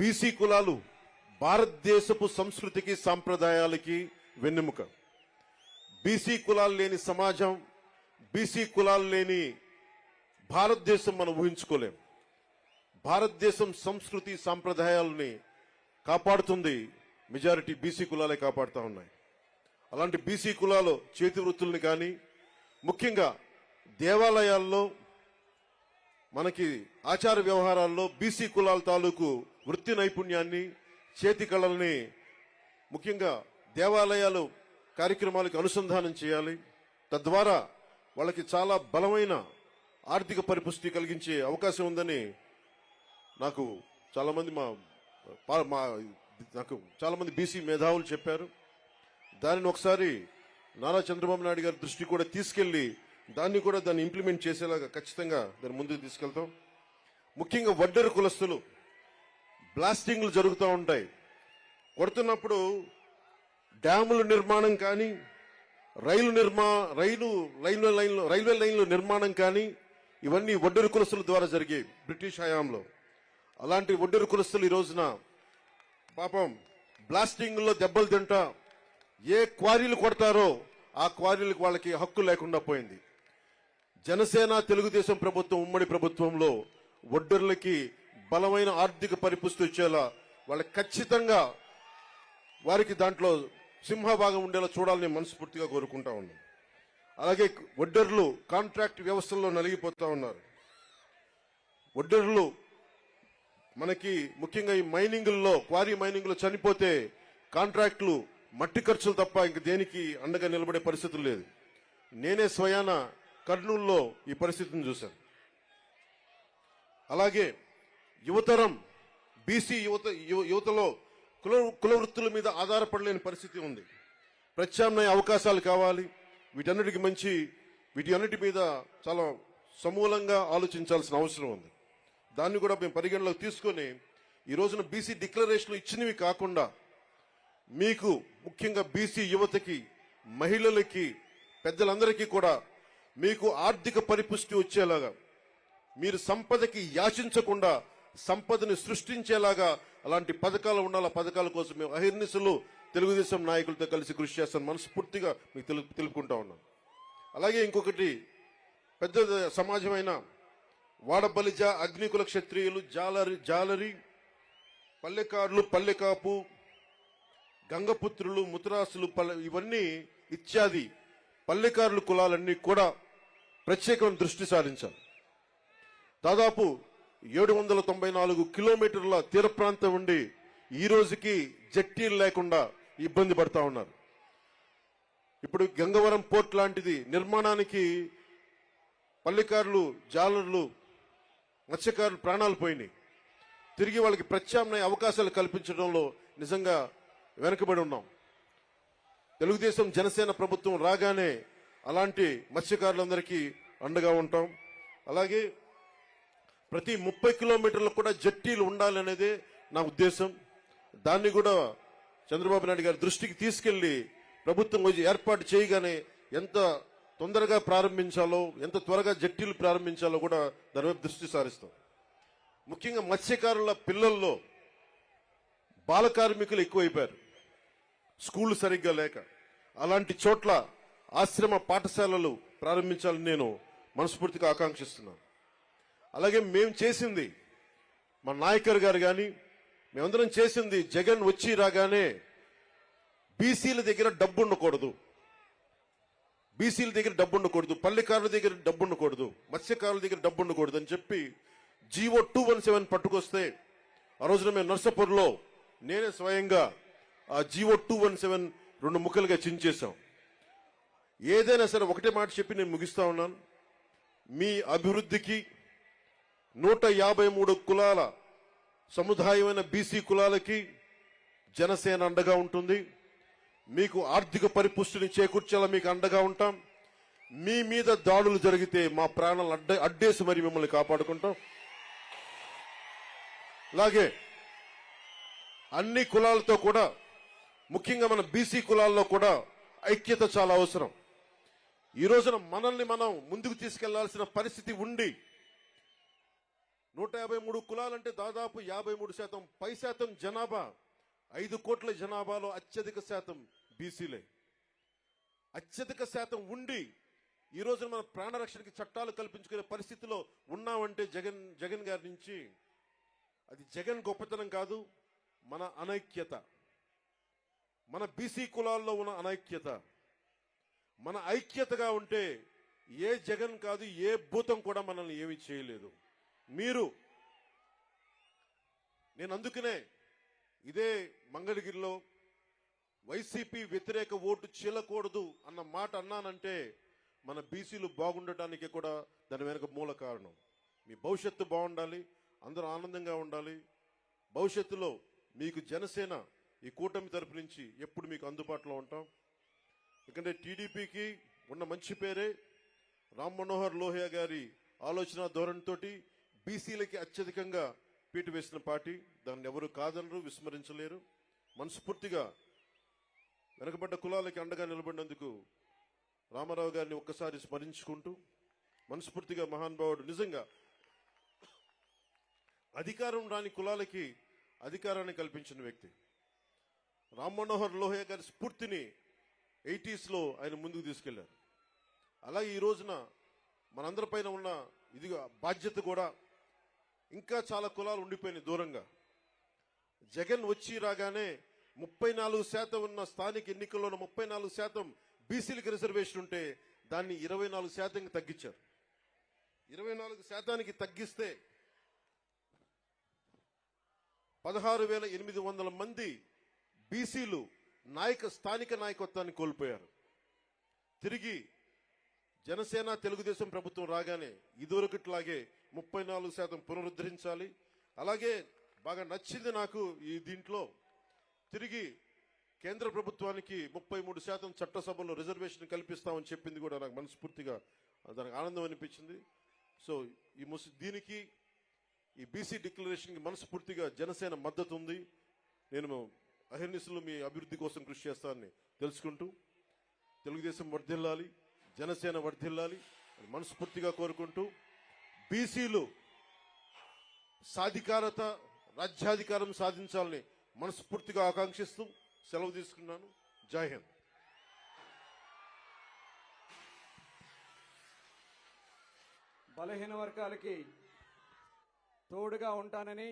BC కులాలు భారతదేశపు సంస్కృతికి సాంప్రదాయాలకి వెన్నెముక. బీసీ కులాలు లేని సమాజం బీసీ కులాలు లేని భారతదేశం మనం ఊహించుకోలేం. భారతదేశం సంస్కృతి సాంప్రదాయాలని కాపాడుతుంది మెజారిటీ బీసీ కులాలే కాపాడుతూ ఉన్నాయి. అలాంటి బీసీ కులాలు చేతి వృత్తుల్ని కానీ ముఖ్యంగా దేవాలయాల్లో మనకి ఆచార వ్యవహారాల్లో బీసీ కులాల తాలూకు వృత్తి నైపుణ్యాన్ని చేతి కళల్ని ముఖ్యంగా దేవాలయాలు కార్యక్రమాలకు అనుసంధానం చేయాలి. తద్వారా వాళ్ళకి చాలా బలమైన ఆర్థిక పరిపుష్టి కలిగించే అవకాశం ఉందని నాకు చాలామంది మా మా నాకు చాలామంది బీసీ మేధావులు చెప్పారు. దానిని ఒకసారి నారా చంద్రబాబు నాయుడు గారి దృష్టి కూడా తీసుకెళ్ళి దాన్ని కూడా దాన్ని ఇంప్లిమెంట్ చేసేలాగా ఖచ్చితంగా దాన్ని ముందుకు తీసుకెళ్తాం. ముఖ్యంగా వడ్డెర కులస్తులు బ్లాస్టింగ్లు జరుగుతూ ఉంటాయి. కొడుతున్నప్పుడు డ్యాముల నిర్మాణం కానీ రైలు నిర్మా రైలు రైల్వే లైన్లు రైల్వే లైన్ల నిర్మాణం కానీ ఇవన్నీ ఒడ్డరు కులస్తుల ద్వారా జరిగాయి బ్రిటిష్ హయాంలో. అలాంటి ఒడ్డరు కులస్తులు ఈ రోజున పాపం బ్లాస్టింగ్లో దెబ్బలు తింటా ఏ క్వారీలు కొడతారో ఆ క్వారీలకు వాళ్ళకి హక్కు లేకుండా పోయింది. జనసేన తెలుగుదేశం ప్రభుత్వం ఉమ్మడి ప్రభుత్వంలో ఒడ్డర్లకి బలమైన ఆర్థిక పరిపుష్టి వచ్చేలా వాళ్ళకి ఖచ్చితంగా వారికి దాంట్లో సింహభాగం ఉండేలా చూడాలని మనస్ఫూర్తిగా కోరుకుంటా ఉన్నాం. అలాగే వడ్డర్లు కాంట్రాక్ట్ వ్యవస్థల్లో నలిగిపోతా ఉన్నారు. వడ్డర్లు మనకి ముఖ్యంగా ఈ మైనింగుల్లో క్వారీ మైనింగ్లో చనిపోతే కాంట్రాక్టులు మట్టి ఖర్చులు తప్ప ఇంక దేనికి అండగా నిలబడే పరిస్థితులు లేదు. నేనే స్వయాన కర్నూల్లో ఈ పరిస్థితిని చూశాను. అలాగే యువతరం బీసీ యువత యువతలో కుల కుల వృత్తుల మీద ఆధారపడలేని పరిస్థితి ఉంది. ప్రత్యామ్నాయ అవకాశాలు కావాలి. వీటన్నిటికి మంచి వీటి అన్నిటి మీద చాలా సమూలంగా ఆలోచించాల్సిన అవసరం ఉంది. దాన్ని కూడా మేము పరిగణలోకి తీసుకొని ఈ రోజున బీసీ డిక్లరేషన్లు ఇచ్చినవి కాకుండా మీకు ముఖ్యంగా బీసీ యువతకి మహిళలకి పెద్దలందరికీ కూడా మీకు ఆర్థిక పరిపుష్టి వచ్చేలాగా మీరు సంపదకి యాచించకుండా సంపదని సృష్టించేలాగా అలాంటి పథకాలు ఉండాలి? పథకాల కోసం మేము అహిర్నిశలు తెలుగుదేశం నాయకులతో కలిసి కృషి చేస్తాను. మనస్ఫూర్తిగా మీకు తెలు తెలుపుకుంటా ఉన్నాను. అలాగే ఇంకొకటి పెద్ద సమాజమైన వాడబలిజ అగ్నికుల క్షత్రియులు జాలరి జాలరి పల్లెకారులు పల్లెకాపు గంగపుత్రులు ముతరాసులు పల్లె ఇవన్నీ ఇత్యాది పల్లెకారుల కులాలన్నీ కూడా ప్రత్యేకమైన దృష్టి సారించాలి దాదాపు ఏడు వందల తొంభై నాలుగు కిలోమీటర్ల తీర ప్రాంతం ఉండి ఈ రోజుకి జట్టీలు లేకుండా ఇబ్బంది పడతా ఉన్నారు. ఇప్పుడు గంగవరం పోర్ట్ లాంటిది నిర్మాణానికి పల్లెకారులు జాలర్లు మత్స్యకారులు ప్రాణాలు పోయినాయి. తిరిగి వాళ్ళకి ప్రత్యామ్నాయ అవకాశాలు కల్పించడంలో నిజంగా వెనుకబడి ఉన్నాం. తెలుగుదేశం జనసేన ప్రభుత్వం రాగానే అలాంటి మత్స్యకారులందరికీ అండగా ఉంటాం. అలాగే ప్రతి ముప్పై కిలోమీటర్లకు కూడా జట్టీలు ఉండాలనేదే నా ఉద్దేశం. దాన్ని కూడా చంద్రబాబు నాయుడు గారి దృష్టికి తీసుకెళ్ళి ప్రభుత్వం ఏర్పాటు చేయగానే ఎంత తొందరగా ప్రారంభించాలో ఎంత త్వరగా జట్టీలు ప్రారంభించాలో కూడా దానివైపు దృష్టి సారిస్తాం. ముఖ్యంగా మత్స్యకారుల పిల్లల్లో బాల కార్మికులు ఎక్కువైపోయారు. స్కూళ్ళు సరిగ్గా లేక. అలాంటి చోట్ల ఆశ్రమ పాఠశాలలు ప్రారంభించాలని నేను మనస్ఫూర్తిగా ఆకాంక్షిస్తున్నాను. అలాగే మేము చేసింది. మా నాయకర్ గారు కానీ మేమందరం చేసింది జగన్ వచ్చి రాగానే బీసీల దగ్గర డబ్బు ఉండకూడదు. బీసీల దగ్గర డబ్బు ఉండకూడదు. పల్లెకారుల దగ్గర డబ్బు ఉండకూడదు. మత్స్యకారుల దగ్గర డబ్బు ఉండకూడదు అని చెప్పి జీవో టూ వన్ సెవెన్ పట్టుకొస్తే ఆ రోజున మేము నర్సపూర్లో నేనే స్వయంగా ఆ జీవో టూ వన్ సెవెన్ రెండు ముక్కలుగా చించేశాం. ఏదైనా సరే ఒకటే మాట చెప్పి నేను ముగిస్తా ఉన్నాను. మీ అభివృద్ధికి నూట యాభై మూడు కులాల సముదాయమైన బీసీ కులాలకి జనసేన అండగా ఉంటుంది. మీకు ఆర్థిక పరిపుష్టిని చేకూర్చేలా మీకు అండగా ఉంటాం. మీ మీద దాడులు జరిగితే మా ప్రాణాలు అడ్డ అడ్డేసి మరి మిమ్మల్ని కాపాడుకుంటాం. అలాగే అన్ని కులాలతో కూడా ముఖ్యంగా మన బీసీ కులాల్లో కూడా ఐక్యత చాలా అవసరం. ఈ రోజున మనల్ని మనం ముందుకు తీసుకెళ్ళాల్సిన పరిస్థితి ఉండి నూట యాభై మూడు కులాలంటే దాదాపు యాభై మూడు శాతం పై శాతం జనాభా. ఐదు కోట్ల జనాభాలో అత్యధిక శాతం బీసీలే. అత్యధిక శాతం ఉండి ఈ మన ప్రాణరక్షణకి చట్టాలు కల్పించుకునే పరిస్థితిలో ఉన్నామంటే జగన్ జగన్ గారి నుంచి అది జగన్ గొప్పతనం కాదు మన అనైక్యత. మన బీసీ కులాల్లో ఉన్న అనైక్యత. మన ఐక్యతగా ఉంటే ఏ జగన్ కాదు ఏ భూతం కూడా మనల్ని ఏమీ చేయలేదు. మీరు. నేను అందుకనే ఇదే మంగళగిరిలో వైసీపీ వ్యతిరేక ఓటు చీలకూడదు అన్న మాట అన్నానంటే మన బీసీలు బాగుండటానికి కూడా దాని వెనుక మూల కారణం. మీ భవిష్యత్తు బాగుండాలి అందరూ ఆనందంగా ఉండాలి. భవిష్యత్తులో మీకు జనసేన ఈ కూటమి తరపు నుంచి ఎప్పుడు మీకు అందుబాటులో ఉంటాం. ఎందుకంటే టీడీపీకి ఉన్న మంచి పేరే రామ్ మనోహర్ లోహియా గారి ఆలోచన ధోరణితోటి బీసీలకి అత్యధికంగా పీటు వేసిన పార్టీ దాన్ని ఎవరు కాదనరు విస్మరించలేరు. మనస్ఫూర్తిగా వెనకబడ్డ కులాలకి అండగా నిలబడినందుకు రామారావు గారిని ఒక్కసారి స్మరించుకుంటూ మనస్ఫూర్తిగా మహానుభావుడు నిజంగా అధికారం రాని కులాలకి అధికారాన్ని కల్పించిన వ్యక్తి. రామ్ మనోహర్ లోహియా గారి స్ఫూర్తిని ఎయిటీస్లో ఆయన ముందుకు తీసుకెళ్ళారు. అలాగే ఈ రోజున మనందరిపైన ఉన్న ఇది బాధ్యత కూడా ఇంకా చాలా కులాలు ఉండిపోయినాయి దూరంగా. జగన్ వచ్చి రాగానే ముప్పై నాలుగు శాతం ఉన్న స్థానిక ఎన్నికల్లో ఉన్న ముప్పై నాలుగు శాతం బీసీలకు రిజర్వేషన్ ఉంటే దాన్ని ఇరవై నాలుగు శాతంకి తగ్గించారు. ఇరవై నాలుగు శాతానికి తగ్గిస్తే పదహారు వేల ఎనిమిది వందల మంది బీసీలు నాయక స్థానిక నాయకత్వాన్ని కోల్పోయారు. తిరిగి జనసేన తెలుగుదేశం ప్రభుత్వం రాగానే ఇదివరకట్లాగే ముప్పై నాలుగు శాతం పునరుద్ధరించాలి. అలాగే బాగా నచ్చింది నాకు ఈ దీంట్లో తిరిగి కేంద్ర ప్రభుత్వానికి ముప్పై మూడు శాతం చట్టసభలో రిజర్వేషన్ కల్పిస్తామని చెప్పింది కూడా నాకు మనస్ఫూర్తిగా దానికి ఆనందం అనిపించింది. సో ఈ ముస్ దీనికి ఈ బీసీ డిక్లరేషన్కి మనస్ఫూర్తిగా జనసేన మద్దతు ఉంది నేను అహిర్నిశలు మీ అభివృద్ధి కోసం కృషి చేస్తానని తెలుసుకుంటూ తెలుగుదేశం వర్ధిల్లాలి. జనసేన వర్ధిల్లాలి అని మనస్ఫూర్తిగా కోరుకుంటూ బీసీలు సాధికారత రాజ్యాధికారం సాధించాలని మనస్ఫూర్తిగా ఆకాంక్షిస్తూ సెలవు తీసుకున్నాను. జై హింద్. బలహీన వర్గాలకి తోడుగా ఉంటానని